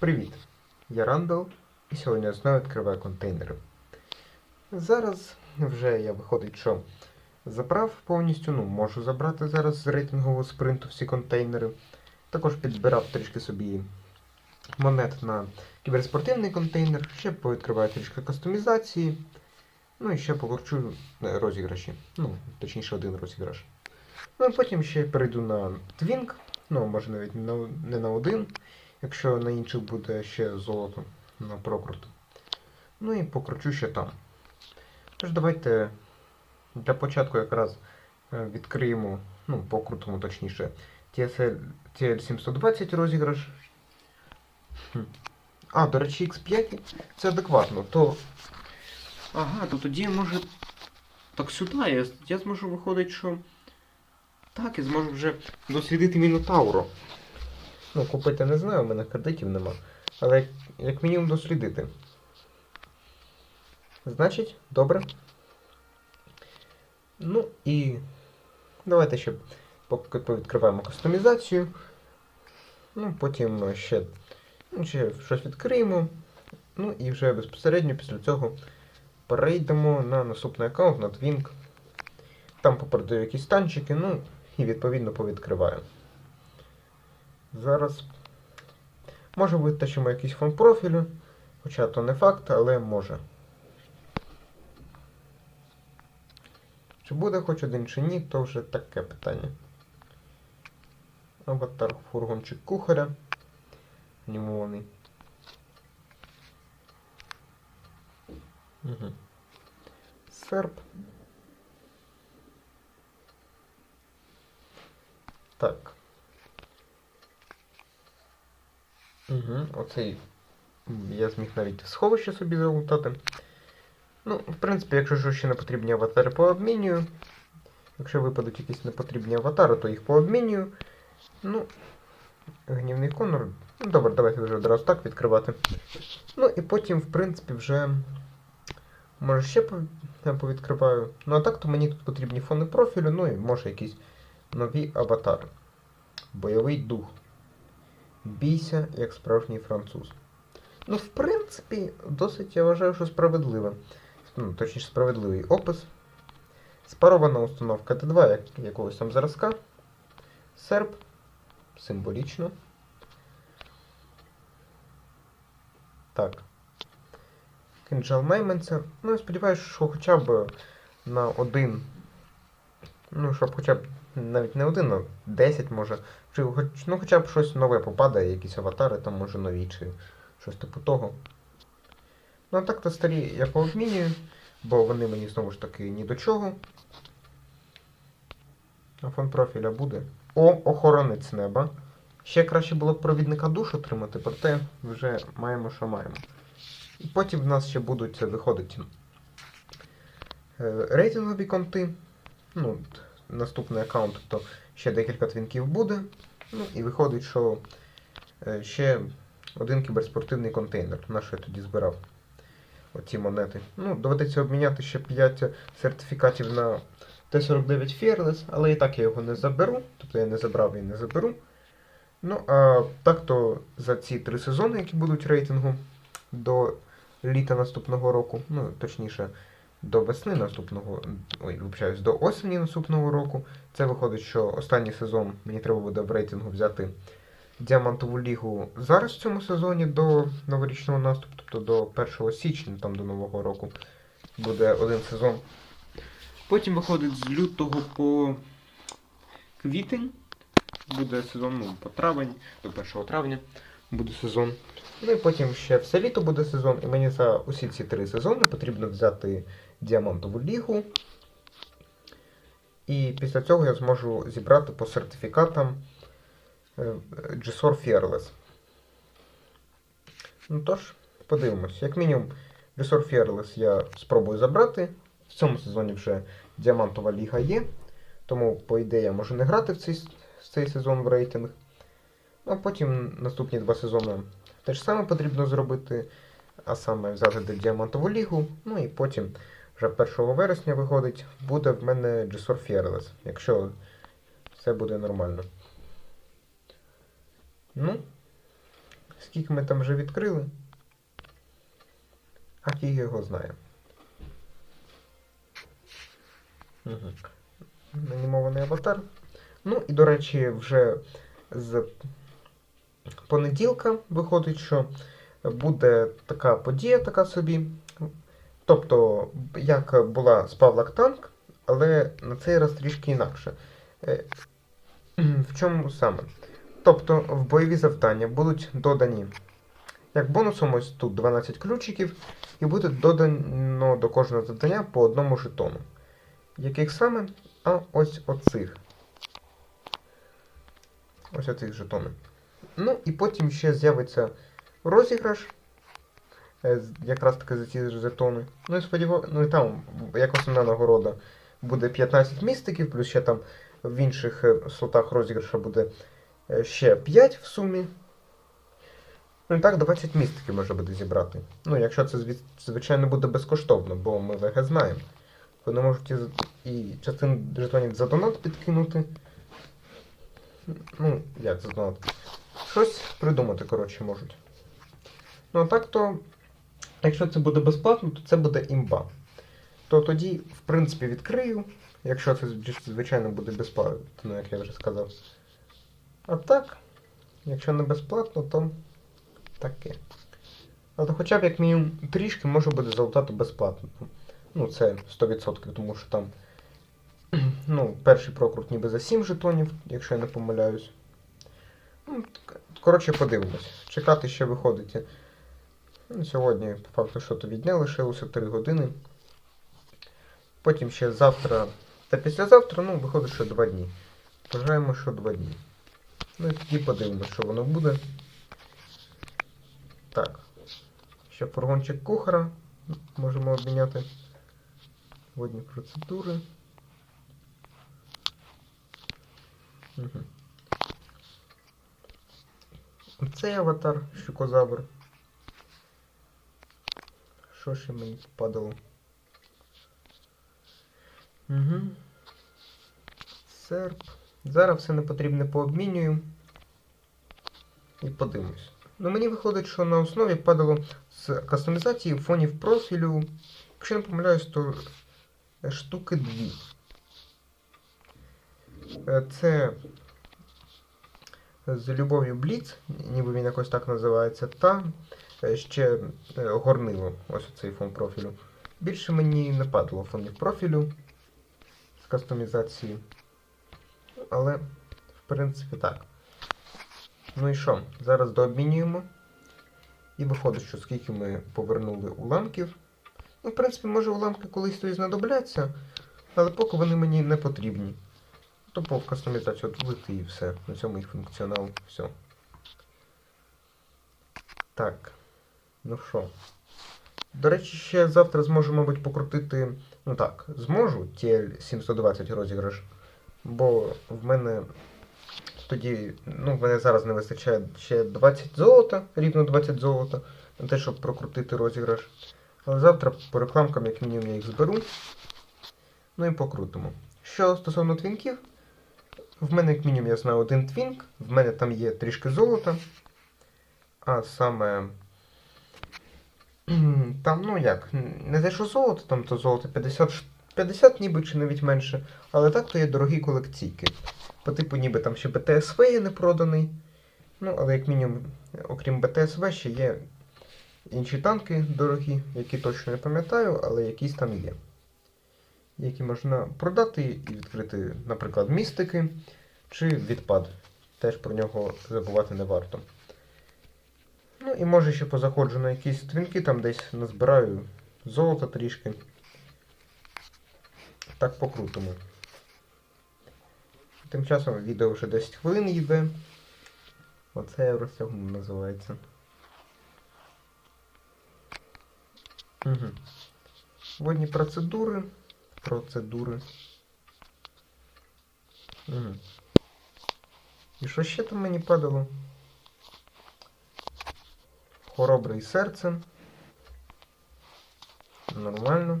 Привіт! Я Рандall і сьогодні я знову відкриваю контейнери. Зараз вже я виходить, що забрав повністю, ну, можу забрати зараз з рейтингового спринту всі контейнери. Також підбирав трішки собі монет на кіберспортивний контейнер, ще повідкриваю трішки кастомізації. Ну і ще покручу е, розіграші. Ну, точніше, один розіграш. Ну і потім ще перейду на Twink, ну, може навіть не на один, якщо на інших буде ще золото на прокруту. Ну і покручу ще там. Тож давайте для початку якраз е, відкриємо, ну, покрутимо точніше, TSL, TL720 розіграш. А, до речі, X5 це адекватно, то. Ага, то тоді може. Так сюди я, я зможу виходить, що. Так, я зможу вже дослідити Мінотавро. Ну, купити не знаю, у мене кредитів нема. Але як, як мінімум дослідити. Значить, добре. Ну і давайте ще поки повідкриваємо кастомізацію. Ну, потім ще, ну, ще щось відкриємо. Ну і вже безпосередньо після цього перейдемо на наступний аккаунт на Twink. Там попередаю якісь танчики, ну і відповідно повідкриваю. Зараз може витащимо якийсь фон профілю, хоча то не факт, але може. Чи буде хоч один чи ні, то вже таке питання. Аватар фургончик кухаря. Анімований. Угу. Серп. Так. Угу, оцей я зміг навіть сховище собі залутати. Ну, в принципі, якщо що ще не потрібні аватари, пообмінюю. Якщо випадуть якісь непотрібні аватари, то їх пообмінюю. Ну, гнівний конор. Ну, добре, давайте вже одразу так відкривати. Ну і потім, в принципі, вже. Може ще повідкриваю. Ну а так, то мені тут потрібні фони профілю, ну і може якісь нові аватари. Бойовий дух. Бійся, як справжній француз. Ну, в принципі, досить я вважаю, що справедливе. Ну, точніше, справедливий опис. Спарована установка Т2 як, якогось там зразка. Серп. Символічно. Так. Кинджал найманця. Ну, я сподіваюся, що хоча б на один. Ну, щоб хоча б навіть не один, а 10 може. Чи хоч, ну, хоча б щось нове попадає, якісь аватари, там може нові, чи щось типу того. Ну, а так то старі я пообмінюю, бо вони мені знову ж таки ні до чого. А фон профіля буде. О, охоронець неба. Ще краще було б провідника душ отримати, проте вже маємо, що маємо. І потім в нас ще будуть виходити е, рейтингові конти. Ну, наступний аккаунт, тобто ще декілька твінків буде. Ну і виходить, що е, ще один кіберспортивний контейнер, на що я тоді збирав оці монети. Ну, доведеться обміняти ще 5 сертифікатів на Т-49 Fearless, але і так я його не заберу, тобто я не забрав і не заберу. Ну, а так то за ці три сезони, які будуть рейтингу до літа наступного року, ну, точніше, до весни наступного, ой, вибачаюсь, до осені наступного року. Це виходить, що останній сезон мені треба буде в рейтингу взяти діамантову лігу зараз в цьому сезоні до новорічного наступу, тобто до 1 січня, там до Нового року, буде один сезон. Потім виходить з лютого по квітень. Буде сезон ну, по травень, до 1 травня буде сезон. Ну і потім ще все літо буде сезон, і мені за усі ці три сезони потрібно взяти діамантову лігу. І після цього я зможу зібрати по сертифікатам е, GSOR Fearless. Ну тож, подивимось. Як мінімум, GSOR Fearless я спробую забрати. В цьому сезоні вже діамантова ліга є. Тому, по ідеї, я можу не грати в цей, в цей сезон в рейтинг. Ну, а потім наступні два сезони те ж саме потрібно зробити, а саме взяти діамантову лігу. Ну і потім вже 1 вересня виходить, буде в мене GSOR Fearless, якщо все буде нормально. Ну, Скільки ми там вже відкрили? А фіг його знає. Угу. Анімований аватар. Ну і, до речі, вже з понеділка виходить, що буде така подія, така собі. Тобто, як була з Павлак Танк, але на цей раз трішки інакше. Е, В чому саме? Тобто в бойові завдання будуть додані як бонусом ось тут 12 ключиків, і буде додано до кожного завдання по одному жетону. Яких саме? А ось оцих. Ось оцих жетони. Ну і потім ще з'явиться розіграш. Е, Якраз таки за ці жетони. Ну і сподіваюся, ну і там, як основна нагорода, буде 15 містиків, плюс ще там в інших е, слотах розіграша буде е, ще 5 в сумі. Ну і так 20 містиків може буде зібрати. Ну, якщо це, звичайно, буде безкоштовно, бо ми ВГ знаємо. Вони можуть і частину жетонів за донат підкинути. Ну, як за донат? Щось придумати, коротше, можуть. Ну, а так то, якщо це буде безплатно, то це буде імба. То тоді, в принципі, відкрию, якщо це звичайно буде безплатно, як я вже сказав. А так, якщо не безплатно, то таке. А то хоча б як мінімум трішки може буде залутати безплатно. Ну, це 100%, тому що там ну, перший прокрут ніби за 7 жетонів, якщо я не помиляюсь. Ну, коротше, подивимось. Чекати ще виходить. Сьогодні, по факту, що то віддня лишилося 3 години. Потім ще завтра та післязавтра, ну, виходить, що 2 дні. Вважаємо, що 2 дні. Ну і тоді подивимось, що воно буде. Так. Ще фургончик кухара. Можемо обміняти водні процедури. Угу. Цей аватар, щукозавр. Що ще мені попадало? Угу. Серп. Зараз все непотрібне пообмінюю. І подивимось. Ну мені виходить, що на основі падало з кастомізації фонів профілю. Якщо не помиляюсь, то е, штуки дві. Е, Це з любов'ю Бліц, ніби він якось так називається, та ще е, горнило, ось цей фон профілю. Більше мені не падало фонів профілю з кастомізації. Але, в принципі, так. Ну і що? Зараз дообмінюємо. І виходить, що скільки ми повернули уламків. Ну, в принципі, може уламки колись то і знадобляться, але поки вони мені не потрібні. Тобто в кастомізацію от і все. На цьому їх функціонал. Все. Так. Ну що. До речі, ще завтра зможу, мабуть, покрутити. Ну так, зможу TL 720 розіграш. Бо в мене тоді, ну, в мене зараз не вистачає ще 20 золота, рівно 20 золота, на те, щоб прокрутити розіграш. Але завтра по рекламкам, як мінімум, я їх зберу. Ну і покрутимо. Що стосовно твінків, в мене, як мінімум, я знаю один твінк, в мене там є трішки золота. А саме. Там, ну як, не те, що золото, там то золото 50, 50 ніби чи навіть менше. Але так то є дорогі колекційки. По типу ніби там ще БТСВ є не проданий. Ну, але як мінімум, окрім БТСВ, ще є інші танки дорогі, які точно не пам'ятаю, але якісь там є. Які можна продати і відкрити, наприклад, містики чи відпад. Теж про нього забувати не варто. І може ще позаходжу на якісь твінки, там десь назбираю золота трішки. Так покрутимо. Тим часом відео вже 10 хвилин йде. Оце я розтягнув називається. Угу. Водні процедури. Процедури. Угу. І що ще там мені падало? Хоробре серце. Нормально.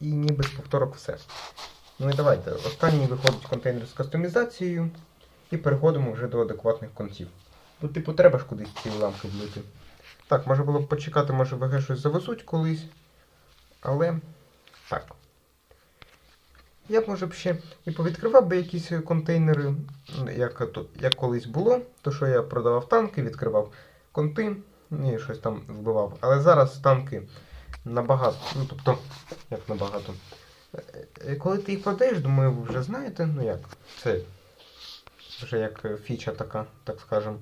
І ніби з повторок все. Ну і давайте. Останній виходить контейнер з кастомізацією. І переходимо вже до адекватних конців. Бо, типу, треба ж кудись ці лампи влити. Так, може було б почекати, може ВГ щось завезуть колись. Але так. Я б, може б ще і повідкривав би якісь контейнери, як, як колись було, то що я продавав танки, відкривав конти і щось там вбивав. Але зараз танки набагато, ну тобто, як набагато. Е, е, Коли ти їх продаєш, думаю, ви вже знаєте, ну як, це вже як е, фіча така, так скажем.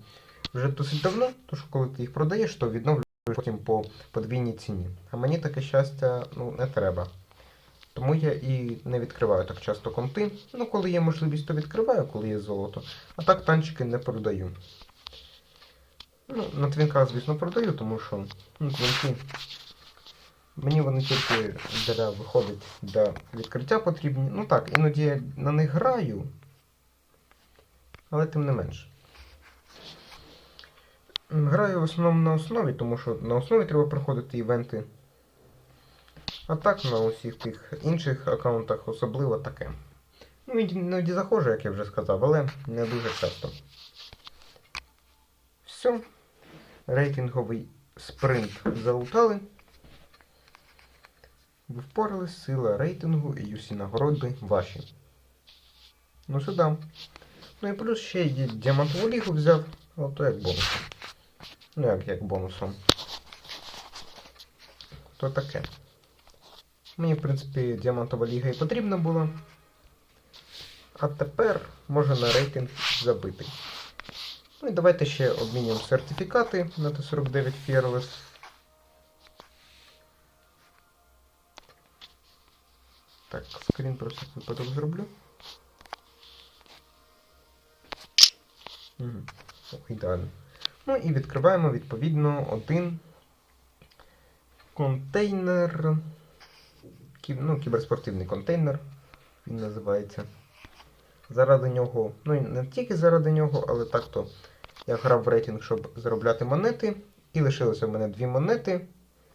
Вже досить давно, то що коли ти їх продаєш, то відновлюєш потім по подвійній ціні. А мені таке щастя ну, не треба. Тому я і не відкриваю так часто конти. Ну, коли є можливість, то відкриваю, коли є золото. А так танчики не продаю. Ну, на твінках, звісно, продаю, тому що ну, твінки. Мені вони тільки для виходить для відкриття потрібні. Ну так, іноді я на них граю. Але тим не менше. Граю в основному на основі, тому що на основі треба проходити івенти. А так на усіх тих інших аккаунтах особливо таке. Ну, іноді- заходжу, як я вже сказав, але не дуже часто. Все. Рейтинговий спринт залутали. Ви впорались, сила рейтингу і усі нагороди ваші. Ну сюди. Ну і плюс ще й діамантову лігу взяв, але то як бонус. Ну як, як бонусом. То таке. Мені, в принципі, діамантова ліга і потрібна була. А тепер можна на рейтинг забити. Ну і давайте ще обмінюємо сертифікати на Т-49 Fearless. Так, скрін про всяк випадок зроблю. Угу. Ідеально. Ну і відкриваємо відповідно один контейнер. Ну, кіберспортивний контейнер. Він називається. Заради нього, ну і не тільки заради нього, але так то я грав в рейтинг, щоб заробляти монети. І лишилося в мене дві монети.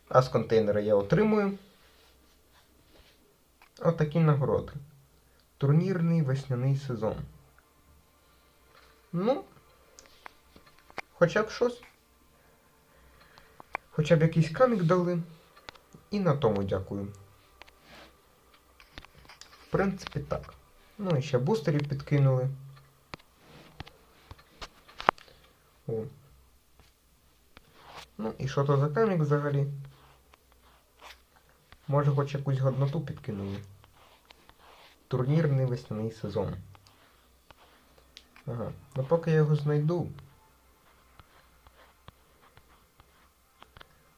А з контейнера я отримую. Отакі нагороди. Турнірний весняний сезон. Ну, хоча б щось. Хоча б якийсь камік дали. І на тому дякую. В принципі, так. Ну і ще бустерів підкинули. О. Ну і що то за камік взагалі? Може хоч якусь годноту підкинули. Турнірний весняний сезон. Ага. Ну поки я його знайду.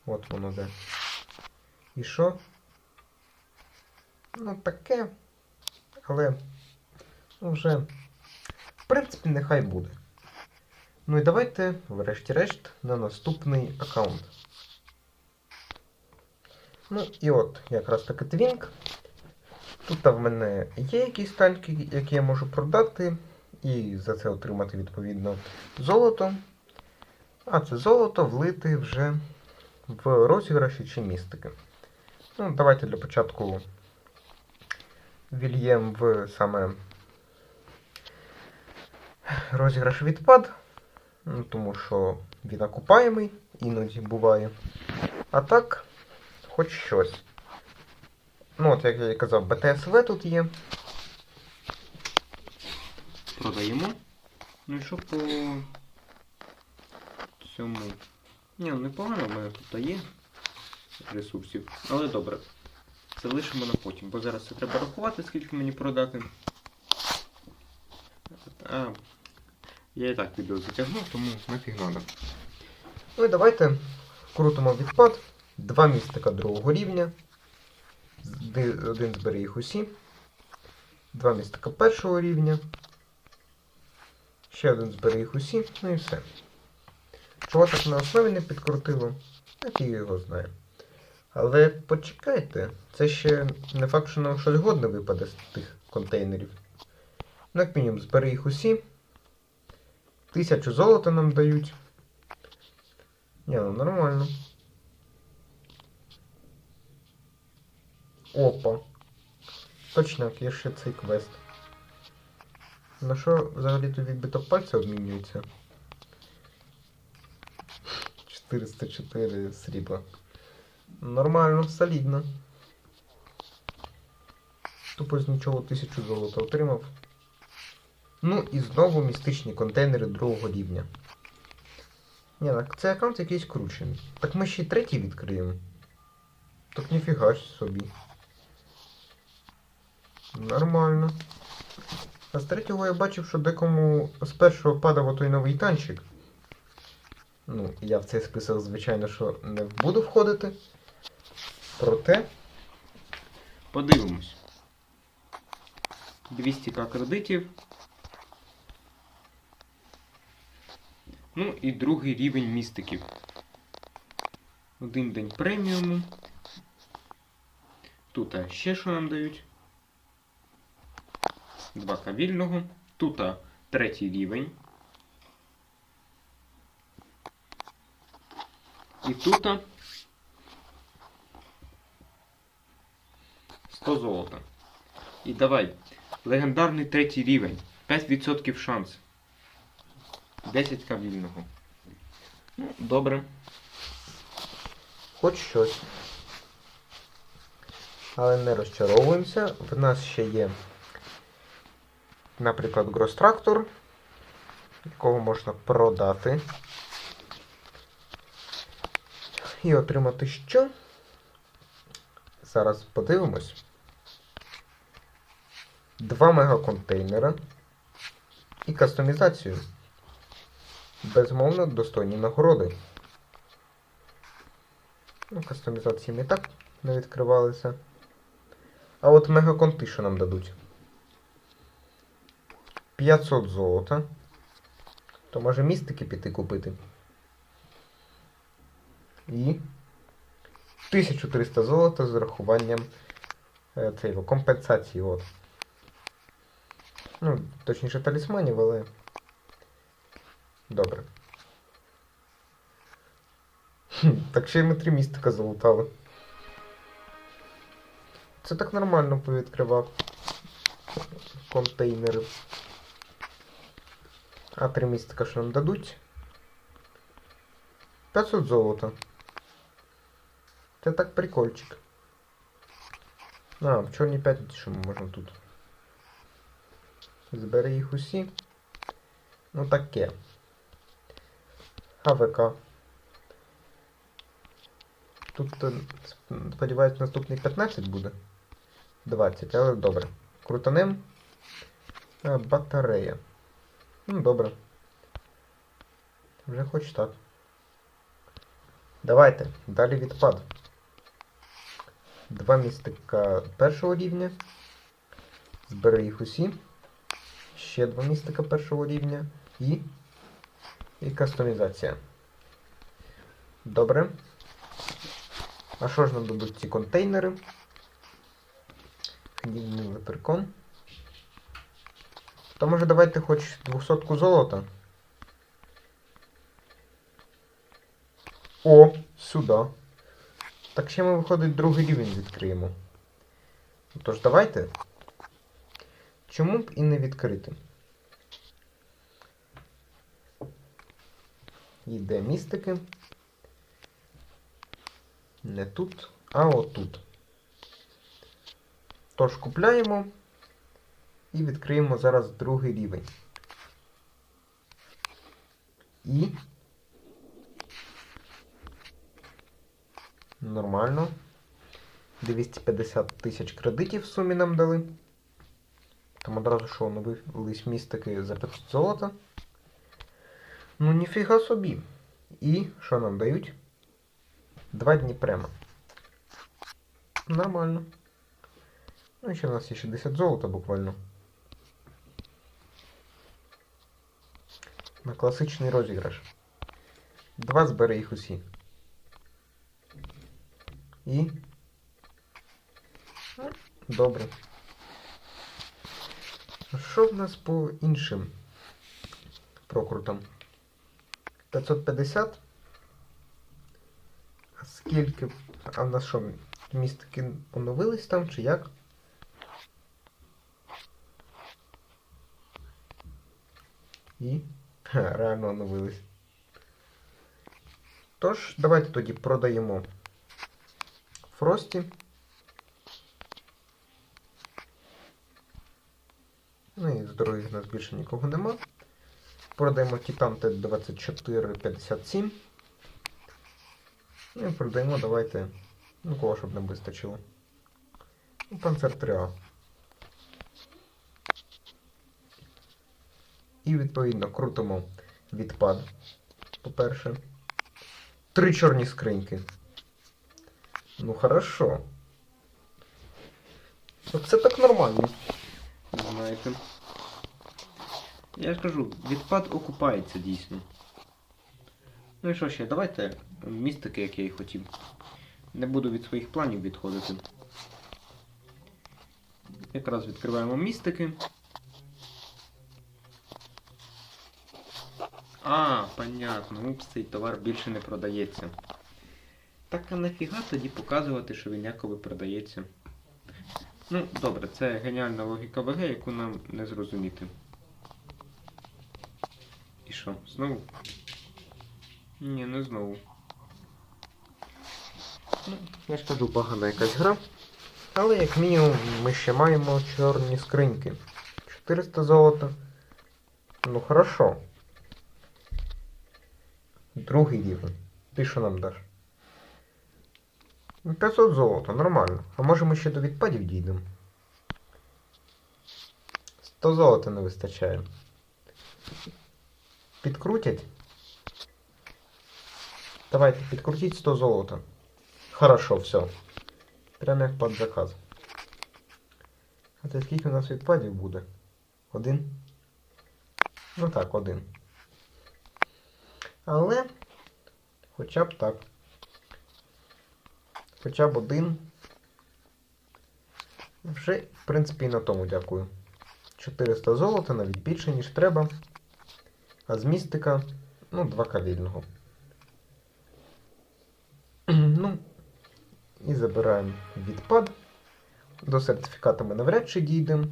От воно де. І що? Ну таке. Але ну, вже, в принципі, нехай буде. Ну і давайте, врешті-решт, на наступний аккаунт. Ну і от, якраз таки твінк. Тут в мене є якісь танки, які я можу продати, і за це отримати відповідно золото. А це золото влити вже в розіграші чи містики. Ну, давайте для початку вільєм в саме розіграш відпад, ну, тому що він окупаємий, іноді буває. А так, хоч щось. Ну, от, як я і казав, БТСВ тут є. Продаємо. Ну і що по цьому? Ні, ну, непогано в мене тут є ресурсів. Але добре. Це лишимо на потім, бо зараз це треба рахувати, скільки мені продати. А, я і так відео затягнув, тому нафіг надо. Ну і давайте крутимо відпад. Два містика другого рівня. Один збери їх усі. Два містика першого рівня. Ще один збери їх усі, ну і все. Чого так на основі не підкрутило? Так і його знає. Але почекайте, це ще не факт, що нам щось годне випаде з тих контейнерів. Ну, як мінімум, збери їх усі. Тисячу золота нам дають. Ні, ну нормально. Опа. Точняк, є ще цей квест. На що взагалі тут відбиток пальця обмінюється? 404 срібла. Нормально, солідно. Тупо з нічого 1000 золота отримав. Ну і знову містичні контейнери другого рівня. Ні, так цей аккаунт якийсь кручений. Так ми ще й третій відкриємо. Так ніфіга собі. Нормально. А з третього я бачив, що декому з першого падав отой новий танчик. Ну, я в цей список, звичайно, що не буду входити. Проте. Подивимось. 200к кредитів. Ну і другий рівень містиків. Один день преміуму. Тут ще що нам дають. Два кавільного. Тут третій рівень. І тут 100 золота. І давай. Легендарний третій рівень. 5% шанс. 10 кавільного. Ну, добре. Хоч щось. Але не розчаровуємося. В нас ще є, наприклад, грострактор, якого можна продати. І отримати що? Зараз подивимось. Два мегаконтейнера і кастомізацію. Безмовно достойні нагороди. Ну, кастомізації ми і так не відкривалися. А от мегаконти що нам дадуть? 500 золота. То може містики піти купити. І 1300 золота з урахуванням е, цієї компенсації. От. Ну, точніше талісманів, але. Добре. Хм, Так ще й ми три містика залутали. Це так нормально повідкривав. Контейнери. А три містика що нам дадуть? 500 золота. Це так прикольчик. А, в чорній п'ятниці що ми можемо тут. Збери їх усі. Ну таке. АВК. Тут, е, сподіваюсь, наступний 15 буде. 20, але добре. Крутанем. Батарея. Ну, добре. Вже хоч так. Давайте. Далі відпад. Два містика першого рівня. Збери їх усі. Ще два містика першого рівня. І. І кастомізація. Добре. А що ж нам дадуть ці контейнери? Гнівний леперкон. То може давайте хоч 200 золота. О, сюди. Так ще ми, виходить, другий рівень відкриємо. Тож давайте. Чому б і не відкрити? Йде містики. Не тут, а отут. Тож купляємо і відкриємо зараз другий рівень. І. Нормально. 250 тисяч кредитів в сумі нам дали. Там одразу що оновились містики за 500 золота. Ну, ніфіга собі. І що нам дають? Два дні према. Нормально. Ну і ще у нас є 60 золота буквально. На класичний розіграш. Два збери їх усі. І. Добре. Що в нас по іншим прокрутам? 550. А скільки. А в нас що, містики оновились там чи як? І? Ха, реально оновились. Тож, давайте тоді продаємо Фрості. Ну і з дорогих у нас більше нікого нема. Продаємо Титан Т-2457. Ну і продаємо, давайте. Ну, кого щоб нам вистачило. Ну, Панцер 3А. І відповідно крутимо відпад. По-перше. Три чорні скриньки. Ну хорошо. Це так нормально. Знаєте. Я ж кажу, відпад окупається дійсно. Ну і що ще, давайте містики, як я і хотів. Не буду від своїх планів відходити. Якраз відкриваємо містики. А, понятно, упс, цей товар більше не продається. Так а нафіга тоді показувати, що він якоби продається? Ну, добре, це геніальна логіка ВГ, яку нам не зрозуміти. Що, знову? Ні, не знову. Ну, я ж кажу, погана якась гра. Але як мінімум ми ще маємо чорні скриньки. 400 золота. Ну хорошо. Другий рівень. Ти що нам даш? Ну, 500 золота, нормально. А може ми ще до відпадів дійдемо? 100 золота не вистачає. Підкрутять? Давайте, підкрутіть 100 золота. Хорошо, все. Прямо як під заказ. А це скільки у нас відпадів буде? Один? Ну так, один. Але хоча б так. Хоча б один. Вже, в принципі, і на тому дякую. 400 золота, навіть більше, ніж треба. А з містика, ну, 2к вільного. ну, і забираємо відпад. До сертифіката ми навряд чи дійдемо.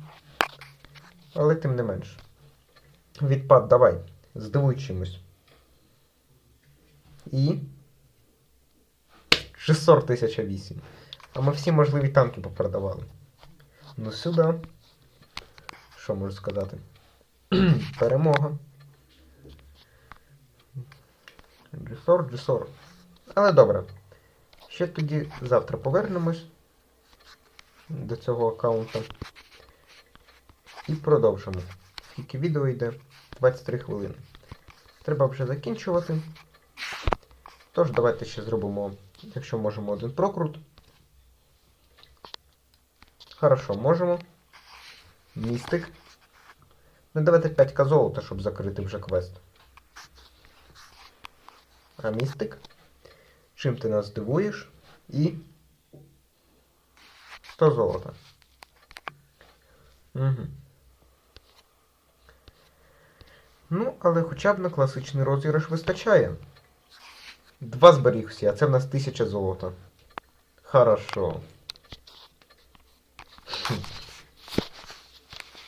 Але тим не менш. Відпад давай. Здивуй. І. Шестсот тисяча вісім. А ми всі можливі танки попродавали. Ну сюди. Що можу сказати? Перемога. Джесор, Джесор. Але добре. Ще тоді завтра повернемось до цього аккаунта. І продовжимо. Скільки відео йде? 23 хвилини. Треба вже закінчувати. Тож, давайте ще зробимо, якщо можемо, один прокрут. Хорошо, можемо. Містик. Ну, давайте 5к золота, щоб закрити вже квест. А містик? Чим ти нас здивуєш? І 100 золота. Угу. Ну, але хоча б на класичний розіграш вистачає. Два зберігся, а це в нас 1000 золота. Хорошо.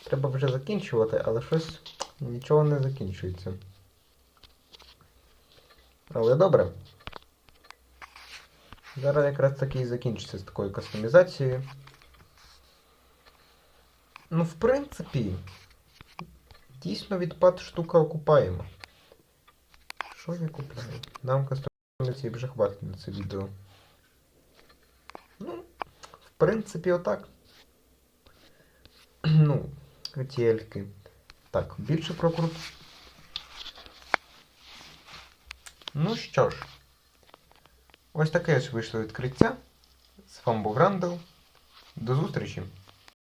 Треба вже закінчувати, але щось нічого не закінчується. Але добре. Зараз якраз таки і закінчиться з такою кастомізацією. Ну, в принципі, дійсно відпад штука окупаємо. Що я купляю? Нам кастомізації вже хватить на це відео. Ну, в принципі, отак. Ну, хотєльки. Так, більше прокрут. Ну що ж. Ось таке ж вийшло відкриття. З вами був Рандall. До зустрічі!